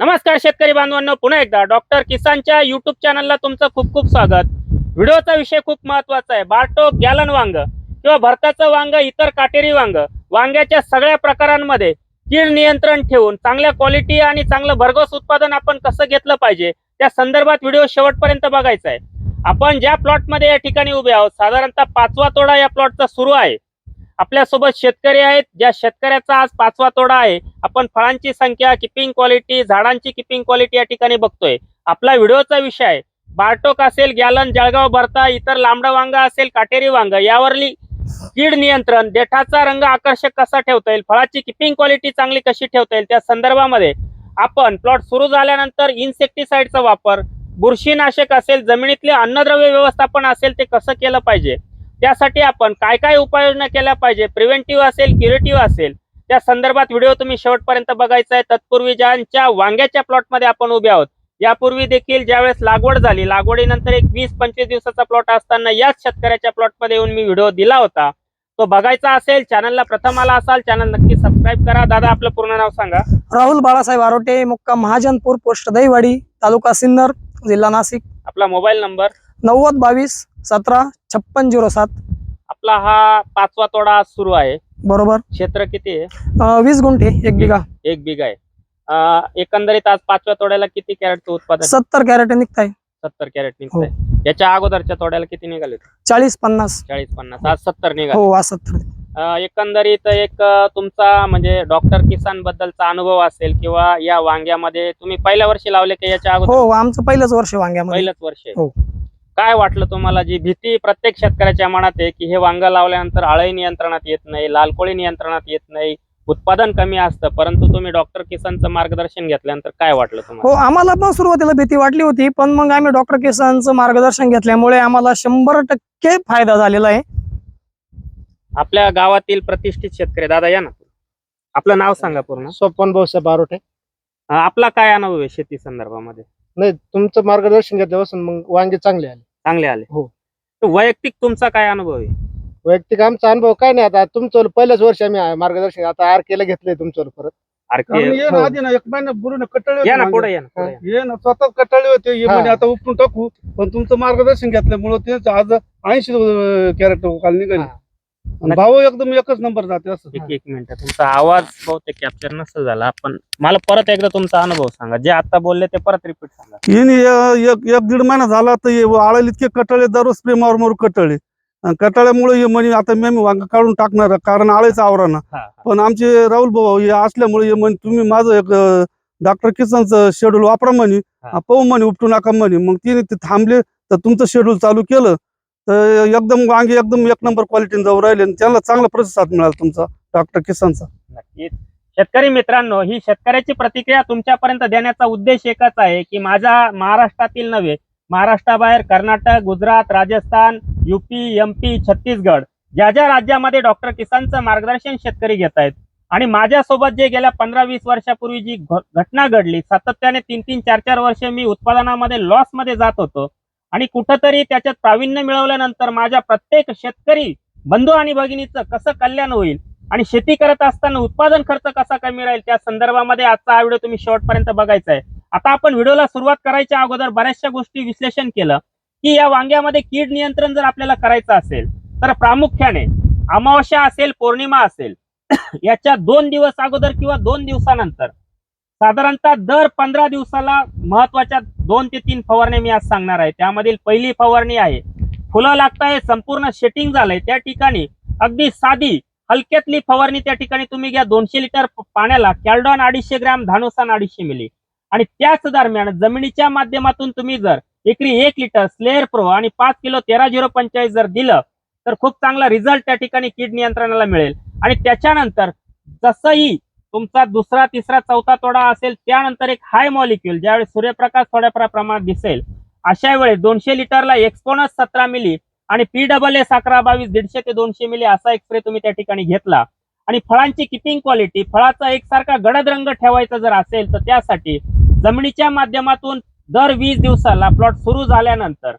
नमस्कार शेतकरी बांधवांनो पुन्हा एकदा डॉक्टर किसानच्या युट्यूब चॅनलला तुमचं खूप खूप स्वागत. व्हिडिओचा विषय खूप महत्त्वाचा आहे. बारटोक गॅलन वांग किंवा भरताचं वांग इतर काटेरी वांग वांग्याच्या सगळ्या प्रकारांमध्ये कीड नियंत्रण ठेवून चांगल्या क्वालिटी आणि चांगलं भरघोस उत्पादन आपण कसं घेतलं पाहिजे त्या संदर्भात व्हिडिओ शेवटपर्यंत बघायचा आहे. आपण ज्या प्लॉटमध्ये या ठिकाणी उभे आहोत साधारणतः पाचवा तोडा या प्लॉटचा सुरू आहे. आपल्यासोबत शेतकरी आहेत ज्या शेतकऱ्याचा आज पाचवा तोडा आहे. आपण फळांची संख्या किपिंग क्वालिटी झाडांची किपिंग क्वालिटी या ठिकाणी बघतोय. आपला व्हिडिओचा विषय आहे. बारटोक असेल गॅलन जळगाव भरता इतर लांबडा वांगा असेल काटेरी वांग यावरली कीड नियंत्रण देठाचा रंग आकर्षक कसा ठेवता येईल फळाची किपिंग क्वालिटी चांगली कशी ठेवता येईल त्या संदर्भामध्ये आपण प्लॉट सुरू झाल्यानंतर इन्सेक्टिसाइडचा वापर बुरशीनाशक असेल जमिनीतले अन्नद्रव्य व्यवस्थापन असेल ते कसं केलं पाहिजे? त्यासाठी आपण काय काय उपाययोजना केल्या पाहिजे? प्रिव्हेंटिव्ह असेल क्युरेटिव्ह असेल? त्या संदर्भात व्हिडिओ तुम्ही शेवटपर्यंत बघायचा आहे. तत्पूर्वी ज्यांच्या वांग्याच्या प्लॉटमध्ये आपण उभे आहोत यापूर्वी देखील ज्यावेळेस लागवड झाली लागवडीनंतर एक वीस पंचवीस दिवसाचा प्लॉट असताना याच शेतकऱ्याच्या प्लॉटमध्ये येऊन मी व्हिडिओ दिला होता. तो बघायचा असेल चॅनलला प्रथम आला असाल चॅनल नक्की सबस्क्राईब करा. दादा आपलं पूर्ण नाव सांगा. राहुल बाळासाहेब आरोटे मुक्काम महाजनपूर पोस्ट दहीवाडी तालुका सिन्नर जिल्हा नाशिक. आपला मोबाईल नंबर नव्वद बावीस सतरा छप्पन झिरो सात. आपला हा पाचवा तोडा आज सुरू आहे. बरोबर. क्षेत्र किती आहे? अं, वीस गुंठे एक बिघा. एक बिघा आहे. अं, एकंदरीत आज पाचव्या तोड्याला किती कॅरेटचं उत्पादन? सत्तर कॅरेट निघताय. सत्तर कॅरेट निघतंय. याच्या अगोदरच्या तोड्याला किती निघाले चाळीस पन्नास. चाळीस पन्नास. आज सत्तर निघाले. हो आज सत्तर. अं, एकंदरीत एक अं, तुमचा म्हणजे डॉक्टर किसान बद्दलचा अनुभव असेल किंवा या वांग्यामध्ये तुम्ही पहिल्या वर्षी लावले की याच्या अगोदर? हो आमचं पहिलंच वर्ष वांग्यामध्ये. पहिलंच वर्ष आहे. हो. काय वाटलं तुम्हाला? जी भीती प्रत्येक शेतकऱ्याच्या मनात आहे की हे वांग लावल्यानंतर आळई नियंत्रणात येत नाही लालकोळी नियंत्रणात येत नाही उत्पादन कमी असतं परंतु तुम्ही डॉक्टर किसानचं मार्गदर्शन घेतल्यानंतर काय वाटलं तुम्हाला? हो आम्हाला पण सुरुवातीला भीती वाटली होती पण मग आम्ही डॉक्टर किसानचं मार्गदर्शन घेतल्यामुळे आम्हाला शंभर टक्के फायदा झालेला आहे. आपल्या गावातील प्रतिष्ठित शेतकरी दादा या ना. आपलं नाव सांगा पूर्ण. सोपन भाऊसाहेब बारोटे आपला काय अनुभव आहे शेती संदर्भामध्ये? नाही तुमचं मार्गदर्शन घेतल्यापासून मग वांगे चांगले आले चांगले आले हो. तर वैयक्तिक तुमचा काय अनुभव आहे वैयक्तिक आमचा अनुभव काय नाही आता तुमचं पहिल्याच वर्षी आम्ही आहे मार्गदर्शन आता आर केलं घेतलंय तुमच्यावर परत आरके आम्ही ये हो. ना आधी ना एक महिना पूर्ण या ना मागे. पुढे या ना पुढे या. ये ना स्वतः कटाळे होते हा. म्हणे आता उपटून टाकू पण तुमचं मार्गदर्शन घेतल्यामुळे ते आज ऐंशी कॅरेक्टर काल निघाले हा. भाऊ एकदम एकच नंबर जाते असं एक एक मिनिट तुमचा आवाज बहुतेक कॅप्चर नसेल झाला. पण मला परत एकदा तुमचा अनुभव सांगा. जे आता बोलले ते परत रिपीट सांगा. एक एक दीड महिना झाला तर हे इतके कटाळे दररोज स्प्रे मारू मारू कटाळे. आणि कटाळ्यामुळे हे म्हणे आता मी वांग काढून टाकणार आहे, कारण आळायचं आवराना हा, हा. पण आमचे राहुल भाऊ हे असल्यामुळे हे म्हणे तुम्ही माझं एक डॉक्टर किसनचं शेड्यूल वापरा म्हणे. हा. पाहू म्हणे उपटू नका म्हणे. मग तिने ते थांबले तर तुमचं शेड्यूल चालू केलं. एकदम वांगी एकदम एक नंबर क्वालिटीने जाऊ राहिले आणि त्याला चांगला प्रतिसाद मिळाला तुमचा डॉक्टर किसनचा. नक्कीच. शेतकरी मित्रांनो ही शेतकऱ्याची प्रतिक्रिया तुमच्यापर्यंत देण्याचा उद्देश एकच आहे की माझ्या महाराष्ट्रातील नव्हे महाराष्ट्राबाहेर कर्नाटक गुजरात राजस्थान युपी एमपी छत्तीसगड ज्या ज्या राज्यामध्ये डॉक्टर किसानचं मार्गदर्शन शेतकरी घेत आहेत आणि माझ्यासोबत जे गेल्या पंधरा वीस वर्षापूर्वी जी घटना घडली सातत्याने तीन तीन चार चार वर्ष मी उत्पादनामध्ये लॉसमध्ये जात होतो आणि कुठंतरी त्याच्यात प्रावीण्य मिळवल्यानंतर माझ्या प्रत्येक शेतकरी बंधू आणि भगिनीचं कसं कल्याण होईल आणि शेती करत असताना उत्पादन खर्च कसा कमी राहील त्या संदर्भामध्ये आजचा हा व्हिडिओ तुम्ही शेवटपर्यंत बघायचा आहे आता आपण व्हिडिओला सुरुवात करायच्या अगोदर बऱ्याचशा गोष्टी विश्लेषण केलं की या वांग्यामध्ये कीड नियंत्रण जर आपल्याला करायचं असेल तर प्रामुख्याने अमावस्या असेल पौर्णिमा असेल याच्या दोन दिवस अगोदर किंवा दोन दिवसानंतर साधारणतः दर पंधरा दिवसाला महत्त्वाच्या दोन ते तीन फवारणी मी आज सांगणार आहे. त्यामधील पहिली फवारणी आहे. फुलं लागताय संपूर्ण शेटिंग झालंय. त्या ठिकाणी अगदी साधी हलक्यातली फवारणी त्या ठिकाणी तुम्ही घ्या. दोनशे लिटर पाण्याला कॅल्डॉन अडीचशे ग्रॅम धानुसान अडीचशे मिली. आणि त्याच दरम्यान जमिनीच्या माध्यमातून तुम्ही जर एकरी एक लिटर स्लेअर प्रो आणि पाच किलो तेरा झिरो पंचेचाळीस जर दिलं तर खूप चांगला रिझल्ट त्या ठिकाणी कीड नियंत्रणाला मिळेल. आणि त्याच्यानंतर जसंही तुमचा दुसरा तिसरा चौथा तोडा असेल त्यानंतर एक हाय मॉलिक्युल ज्यावेळी सूर्यप्रकाश थोड्या प्रमाणात दिसेल अशा वेळेस दोनशे लिटरला एक्सपोनस सतरा मिली आणि पी डबल एस अकरा बावीस दीडशे ते दोनशे मिली असा एक स्प्रे तुम्ही त्या ठिकाणी घेतला. आणि फळांची किपिंग क्वालिटी फळाचा एकसारखा गडद रंग ठेवायचा जर असेल तर त्यासाठी जमिनीच्या माध्यमातून दर वीस दिवसाला प्लॉट सुरू झाल्यानंतर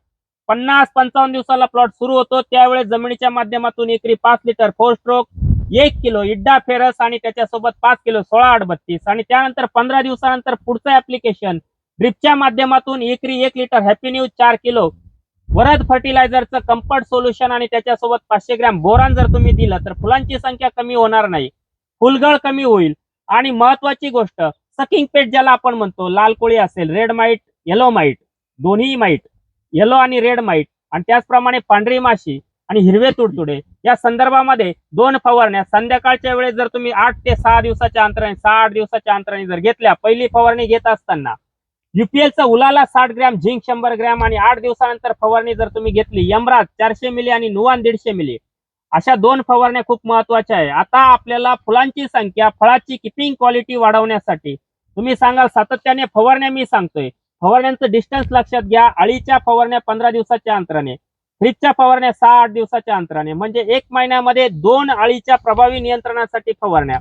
पन्नास पंचावन्न दिवसाला प्लॉट सुरू होतो त्यावेळेस जमिनीच्या माध्यमातून एकरी पाच लिटर फोर स्ट्रोक एक किलो इड्डा फेरस आणि त्याच्यासोबत पाच किलो सोळा आठ बत्तीस आणि त्यानंतर पंधरा दिवसानंतर पुढचं ऍप्लिकेशन ड्रिपच्या माध्यमातून एकरी एक लिटर हॅपी न्यूज चार किलो. वरद फर्टिलायझरचं कम्फर्ट सोल्युशन आणि त्याच्यासोबत पाचशे ग्रॅम बोरान जर तुम्ही दिलं तर फुलांची संख्या कमी होणार नाही. फुलगळ कमी होईल. आणि महत्वाची गोष्ट सकिंग पेट ज्याला आपण म्हणतो लाल कोळी असेल रेड माईट येलो माईट दोन्ही माईट येलो आणि रेड माईट आणि त्याचप्रमाणे पांढरी माशी आणि हिरवे तुडतुडे. या संदर्भामध्ये दोन फवारण्या. संध्याकाळच्या वेळेस जर तुम्ही आठ ते सहा दिवसाच्या अंतराने सहा आठ दिवसाच्या अंतराने जर घेतल्या पहिली फवारणी घेत असताना युपीएलचा उलाला साठ ग्रॅम झिंक शंभर ग्रॅम आणि आठ दिवसानंतर फवारणी जर तुम्ही घेतली यमराज चारशे मिली आणि नुवान दीडशे मिली. अशा दोन फवारण्या खूप महत्त्वाच्या आहे. आता आपल्याला फुलांची संख्या फळाची किपिंग क्वालिटी वाढवण्यासाठी तुम्ही सांगाल सातत्याने फवारण्या मी सांगतोय. फवारण्यांचं डिस्टन्स लक्षात घ्या. अळीच्या फवारण्या पंधरा दिवसाच्या अंतराने. फ्रीजच्या फवारण्या सहा आठ दिवसाच्या अंतराने म्हणजे एक महिन्यामध्ये दोन अळीच्या प्रभावी नियंत्रणासाठी फवारण्या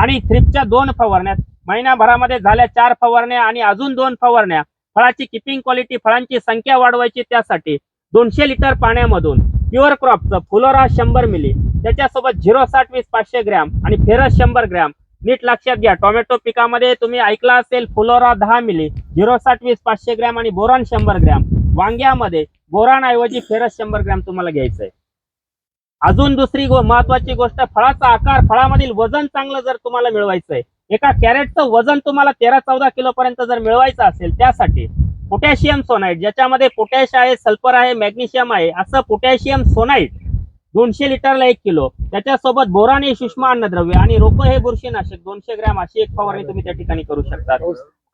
आणि थ्रिपच्या दोन फवारण्या. महिन्याभरामध्ये झाल्या चार फवारण्या आणि अजून दोन फवारण्या. फळाची किपिंग क्वालिटी फळांची संख्या वाढवायची त्यासाठी दोनशे लिटर पाण्यामधून प्युअर क्रॉपचं फुलोरा शंभर मिली त्याच्यासोबत झिरो साठ वीस पाचशे ग्रॅम आणि फेरस शंभर ग्रॅम. नीट लक्षात घ्या टोमॅटो पिकामध्ये तुम्ही ऐकला असेल फुलोरा दहा मिली झिरो साठ वीस पाचशे ग्रॅम आणि बोरॉन शंभर ग्रॅम. वांग्यामध्ये बोरान ऐवजी फेरस शंभर ग्रॅम तुम्हाला घ्यायचं आहे अजून दुसरी गो महत्वाची गोष्ट फळाचा आकार फळामधील वजन चांगलं जर तुम्हाला मिळवायचं आहे एका कॅरेटचं वजन तुम्हाला तेरा चौदा किलो पर्यंत जर मिळवायचं असेल त्यासाठी पोटॅशियम सोनाईट ज्याच्यामध्ये पोटॅश आहे सल्फर आहे मॅग्नेशियम आहे असं पोटॅशियम सोनाईट दोनशे लिटरला एक किलो त्याच्यासोबत बोरान हे सूक्ष्म अन्नद्रव्य आणि रोप हे बुरशीनाशक दोनशे ग्रॅम अशी एक फवारणी तुम्ही त्या ठिकाणी करू शकता.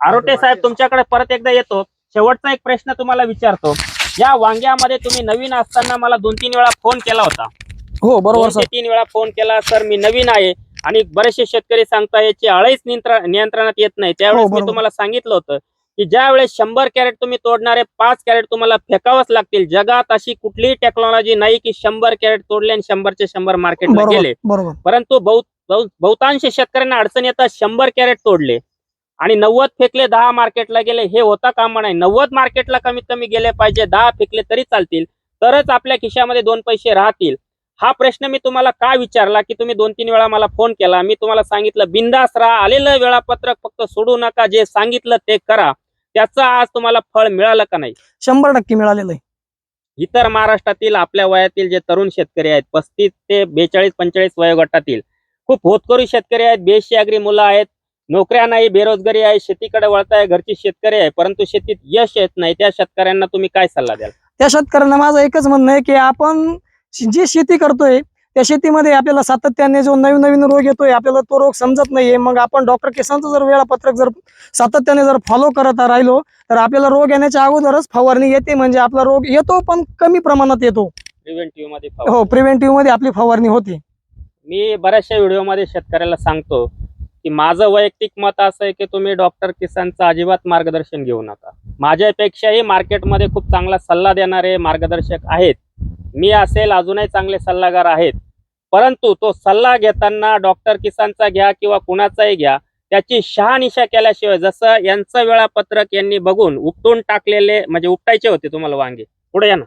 आरोटे साहेब तुमच्याकडे परत एकदा येतो. शेवटचा एक प्रश्न तुम्हाला विचारतो. या वांग्यामध्ये तुम्ही नवीन असताना मला दोन तीन वेळा फोन केला होता. हो बरोबर सर. तीन वेळा फोन केला सर मी नवीन आहे आणि बरेचसे शेतकरी सांगता याची नियंत्रण नियंत्रणात येत नाही. त्यावेळेस मी बरोबर. तुम्हाला सांगितलं होतं की ज्या वेळेस शंभर कॅरेट तुम्ही तोडणारे पाच कॅरेट तुम्हाला फेकावंच लागतील. जगात अशी कुठलीही टेक्नॉलॉजी नाही की शंभर कॅरेट तोडले आणि शंभरचे शंभर मार्केटला गेले. परंतु बहुत बहुत- बहुतांश शेतकऱ्यांना अडचण येतात शंभर कॅरेट तोडले. आणि नव्वद फेकले दहा मार्केटला गेले हे होता कामा नाही. नव्वद मार्केटला कमीत कमी गेले पाहिजे दहा फेकले तरी चालतील. तरच आपल्या खिशामध्ये दोन पैसे राहतील. हा प्रश्न मी तुम्हाला का विचारला की तुम्ही दोन तीन वेळा मला फोन केला. मी तुम्हाला सांगितलं बिंदास राहा आलेलं वेळापत्रक फक्त सोडू नका. जे सांगितलं ते करा. त्याचं आज तुम्हाला फळ मिळालं का नाही? शंभर टक्के मिळालेलं आहे. इतर महाराष्ट्रातील आपल्या वयातील जे तरुण शेतकरी आहेत पस्तीस ते बेचाळीस पंचेचाळीस वयोगटातील खूप होतकरू शेतकरी आहेत बेशी आगरी मुलं आहेत नोकऱ्या नाही बेरोजगारी आहे शेतीकडे वळताय घरची शेतकरी आहे परंतु शेतीत यश येत नाही त्या शेतकऱ्यांना तुम्ही काय सल्ला द्याल? त्या शेतकऱ्यांना माझं एकच म्हणणं आहे की आपण जी शेती करतोय त्या शेतीमध्ये आपल्याला सातत्याने जो नवीन नवीन रोग येतोय आपल्याला तो रोग समजत नाहीये. मग आपण डॉक्टर केसांचं जर वेळापत्रक जर सातत्याने जर फॉलो करत राहिलो तर आपल्याला रोग येण्याच्या अगोदरच फवारणी येते म्हणजे आपला रोग येतो पण कमी प्रमाणात येतो. प्रिव्हेंटिव्हमध्ये हो. प्रिव्हेंटिव्हमध्ये आपली फवारणी होते. मी बऱ्याचशा व्हिडिओमध्ये शेतकऱ्याला सांगतो की माझं वैयक्तिक मत असं आहे की तुम्ही डॉक्टर किसानचं अजिबात मार्गदर्शन घेऊ नका. माझ्यापेक्षाही मार्केटमध्ये खूप चांगला सल्ला देणारे मार्गदर्शक आहेत. मी असेल अजूनही चांगले सल्लागार आहेत. परंतु तो सल्ला घेताना डॉक्टर किसानचा घ्या किंवा कुणाचाही घ्या त्याची शहानिशा केल्याशिवाय जसं यांचं वेळापत्रक यांनी बघून उपटून टाकलेले म्हणजे उपटायचे होते तुम्हाला वांगे. पुढे या ना.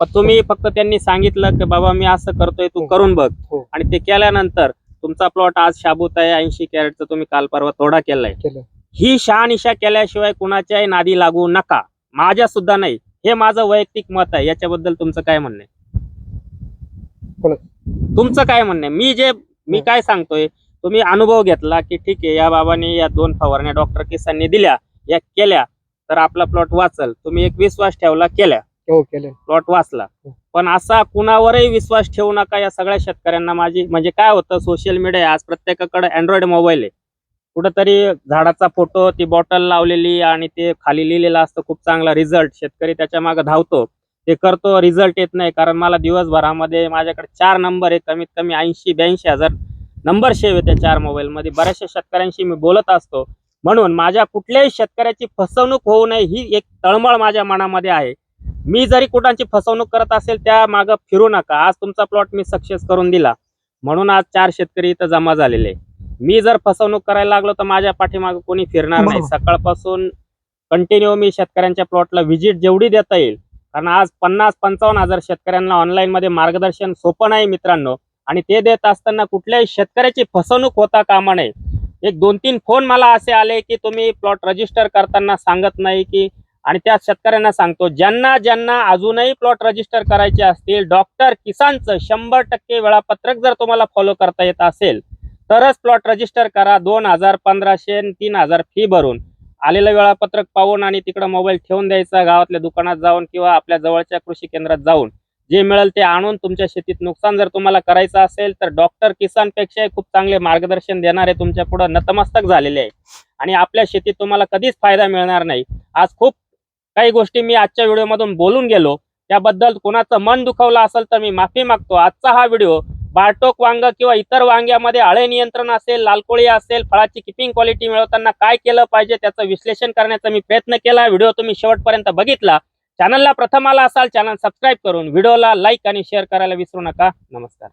पण तुम्ही फक्त त्यांनी सांगितलं की बाबा मी असं करतोय तू करून बघ. हो. आणि ते केल्यानंतर तुमचा प्लॉट आज शाबूत आहे ऐंशी कॅरेटचा तुम्ही काल परवा थोडा केलाय. केलं. ही शहानिशा केल्याशिवाय कुणाच्याही नादी लागू नका. माझ्या सुद्धा नाही. हे माझं वैयक्तिक मत आहे. याच्याबद्दल तुमचं काय म्हणणं आहे? तुमचं काय म्हणणं आहे? मी जे मी हो. काय सांगतोय तुम्ही अनुभव घेतला की ठीक आहे या बाबांनी या दोन फवारण्या डॉक्टर किसांनी दिल्या या केल्या तर आपला प्लॉट वाचल. तुम्ही एक विश्वास ठेवला केल्या. केले प्लॉट वाचला. हो. पण असा कुणावरही विश्वास ठेवू नका या सगळ्या शेतकऱ्यांना माझी. म्हणजे काय होतं सोशल मीडिया आज प्रत्येकाकडे अँड्रॉइड मोबाईल आहे. कुठंतरी झाडाचा फोटो ती बॉटल लावलेली आणि ते खाली लिहिलेलं असतं. खूप चांगला रिझल्ट शेतकरी त्याच्यामागे धावतो. ते करतो रिझल्ट येत नाही. कारण मला दिवसभरामध्ये माझ्याकडे चार नंबर आहे कमीत कमी ऐंशी ब्याऐंशी हजार नंबर सेव्ह आहे त्या चार मोबाईलमध्ये बऱ्याचशा शेतकऱ्यांशी मी बोलत असतो. म्हणून माझ्या कुठल्याही शेतकऱ्याची फसवणूक होऊ नये ही एक तळमळ माझ्या मनामध्ये आहे. मी जरी कुठांची फसवणूक करत असेल त्या मागं फिरू नका. आज तुमचा प्लॉट मी सक्सेस करून दिला. म्हणून आज चार शेतकरी इथं जमा झालेले. मी जर फसवणूक करायला लागलो तर माझ्या पाठीमागं कोणी फिरणार नाही. सकाळपासून कंटिन्यू मी शेतकऱ्यांच्या प्लॉटला व्हिजिट जेवढी देता येईल. कारण आज पन्नास पंचावन्न हजार शेतकऱ्यांना ऑनलाईन मध्ये मार्गदर्शन सोपं नाही मित्रांनो. आणि ते देत असताना कुठल्याही शेतकऱ्याची फसवणूक होता कामा नये. एक दोन तीन फोन मला असे आले की तुम्ही प्लॉट रजिस्टर करताना सांगत नाही की आणि त्या शेतकऱ्यांना सांगतो ज्यांना ज्यांना अजूनही प्लॉट रजिस्टर करायचे असतील डॉक्टर किसानचं शंभर टक्के वेळापत्रक जर तुम्हाला फॉलो करता येत असेल तरच प्लॉट रजिस्टर करा दोन हजार पंधराशे तीन हजार फी भरून. आलेलं वेळापत्रक पाहून आणि तिकडं मोबाईल ठेवून द्यायचा गावातल्या दुकानात जाऊन किंवा आपल्या जवळच्या कृषी केंद्रात जाऊन. जे मिळेल ते आणून तुमच्या शेतीत नुकसान जर तुम्हाला करायचं असेल तर डॉक्टर किसानपेक्षाही खूप चांगले मार्गदर्शन देणारे तुमच्यापुढे नतमस्तक झालेले आहे. आणि आपल्या शेतीत तुम्हाला कधीच फायदा मिळणार नाही. आज खूप काही गोष्टी मी आजच्या व्हिडिओमधून बोलून गेलो. त्याबद्दल कोणाचं मन दुखवलं असेल तर मी माफी मागतो. आजचा हा व्हिडिओ बारटोक वांग किंवा इतर वांग्यामध्ये आळे नियंत्रण असेल लालकोळी असेल फळाची किपिंग क्वालिटी मिळवताना काय केलं पाहिजे त्याचं विश्लेषण करण्याचा मी प्रयत्न केला. व्हिडिओ तुम्ही शेवटपर्यंत बघितला. चॅनलला प्रथम आला असाल चॅनल सबस्क्राईब करून व्हिडिओला लाईक आणि शेअर करायला विसरू नका. नमस्कार.